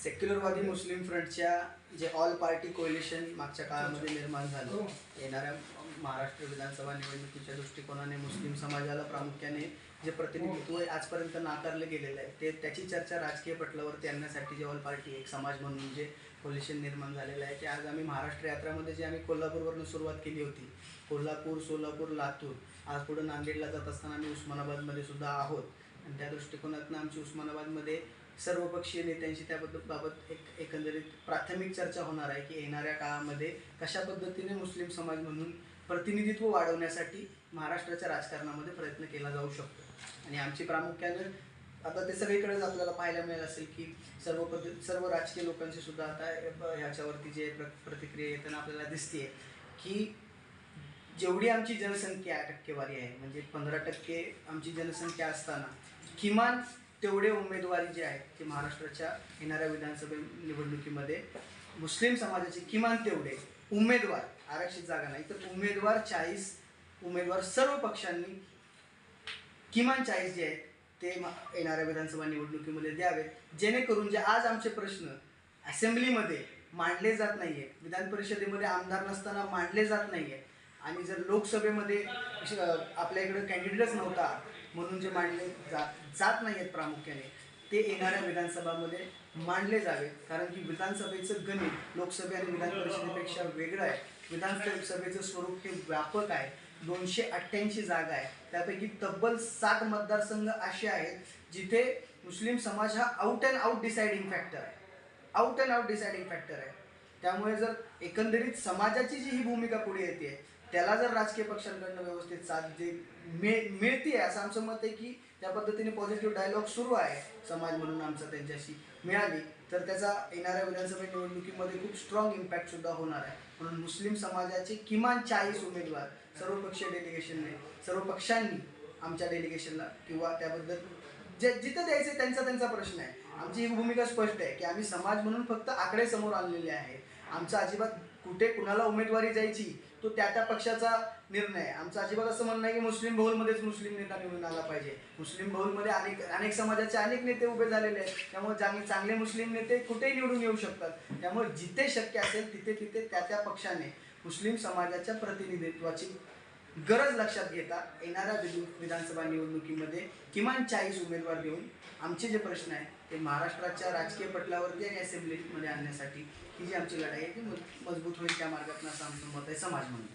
सेक्युलरवादी मुस्लिम फ्रंटच्या जे all party coalition मागच्या काळामध्ये निर्माण झालं येणाऱ्या महाराष्ट्र विधानसभा निवडणुकीच्या दृष्टिकोनाने मुस्लिम समाजाला प्रामुख्याने जे प्रतिनिधित्व आजपर्यंत नाकारलं गेलेलं आहे ते त्याची चर्चा राजकीय पटलावरती आणण्यासाठी जे ऑल पार्टी एक समाज म्हणून जे कोलिशन निर्माण झालेलं आहे ते आज आम्ही महाराष्ट्र यात्रामध्ये जे आम्ही कोल्हापूरवरून सुरुवात केली होती कोल्हापूर सोलापूर लातूर आज पुढे नांदेडला जात असताना आम्ही उस्मानाबादमध्ये सुद्धा आहोत. आणि त्या दृष्टिकोनातून आमची उस्मानाबादमध्ये सर्वपक्षीय नेत्यांशी त्याबद्दल बाबत एक एकंदरीत प्राथमिक चर्चा होणार आहे की येणाऱ्या काळामध्ये कशा पद्धतीने मुस्लिम समाज म्हणून प्रतिनिधित्व वाढवण्यासाठी महाराष्ट्राच्या राजकारणामध्ये प्रयत्न केला जाऊ शकतो. आणि आमची प्रामुख्यानं आता ते सगळीकडेच आपल्याला पाहायला मिळेल असेल की सर्व पद्धत सर्व राजकीय लोकांची सुद्धा आता ह्याच्यावरती जे प्र प्रतिक्रिया येताना आपल्याला दिसते की जेवढी आमची जनसंख्या टक्केवारी आहे म्हणजे पंधरा टक्के आमची जनसंख्या असताना किमान तेवढे उमेदवारी जे आहेत ते महाराष्ट्राच्या येणाऱ्या विधानसभा निवडणुकीमध्ये मुस्लिम समाजाचे किमान तेवढे उमेदवार आरक्षित जागा नाही. तर उमेदवार चाळीस उमेदवार सर्व पक्षांनी किमान चाळीस जे आहेत ते येणाऱ्या विधानसभा निवडणुकीमध्ये द्यावेत. जेणेकरून जे आज आमचे प्रश्न असेंब्लीमध्ये मांडले जात नाही आहे विधान परिषदेमध्ये आमदार नसताना मांडले जात नाही आहे आणि जर लोकसभेमध्ये आपल्या इकडे कॅन्डिडेटच नव्हता म्हणून जे मांडले जात जात नाही आहेत प्रामुख्याने ते येणाऱ्या विधानसभामध्ये मांडले जावे. कारण की विधानसभेचं गणित लोकसभे आणि विधान परिषदेपेक्षा वेगळं आहे. विधानसभेचं स्वरूप हे व्यापक आहे. दोनशे अठ्ठ्याऐंशी जागा आहे त्यापैकी तब्बल सात मतदारसंघ असे आहेत जिथे मुस्लिम समाज हा out and out deciding factor आहे. Out and out deciding factor आहे. त्यामुळे जर एकंदरीत समाजाची जी ही भूमिका पुढे येते त्याला जर राजकीय पक्षांकडनं व्यवस्थित साथ जे मिळ मिळते असं आमचं मत आहे की त्या पद्धतीने पॉझिटिव्ह डायलॉग सुरू आहे समाज म्हणून आमचा त्यांच्याशी मिळाली तर त्याचा येणाऱ्या विधानसभा निवडणुकीमध्ये खूप स्ट्रॉंग इम्पॅक्ट सुद्धा होणार आहे. म्हणून मुस्लिम समाजाचे किमान चाळीस उमेदवार सर्वपक्षीय डेलिगेशनने सर्व पक्षांनी आमच्या डेलिगेशनला किंवा त्याबद्दल जे जिथं द्यायचे त्यांचा त्यांचा प्रश्न आहे. आमची ही भूमिका स्पष्ट आहे की आम्ही समाज म्हणून फक्त आकडे समोर आणलेले आहे. आमचा अजिबात कुठे कुणाला उमेदवारी जायची तो त्या त्या पक्षाचा निर्णय आहे. आमचं अजिबात असं म्हणणं आहे की मुस्लिम बहुलमध्येच मुस्लिम नेता निवडून आला पाहिजे. मुस्लिम बहुलमध्ये अनेक अनेक समाजाचे अनेक नेते उभे झालेले आहेत. त्यामुळे चांगले चांगले मुस्लिम नेते कुठेही निवडून येऊ शकतात. त्यामुळे जिथे शक्य असेल तिथे तिथे त्या त्या पक्षाने मुस्लिम समाजाच्या प्रतिनिधित्वाची गरज लक्षात घेता येणाऱ्या विधानसभा निवडणुकीमध्ये किमान चाळीस उमेदवार देऊन आमचे जे प्रश्न आहेत ते महाराष्ट्राच्या राजकीय पटलावरती आणि असेंब्लीमध्ये आणण्यासाठी ही जी आमची लढाई आहे ती मजबूत होईल त्या मार्गातून असं आमचं मत आहे समाज म्हणून.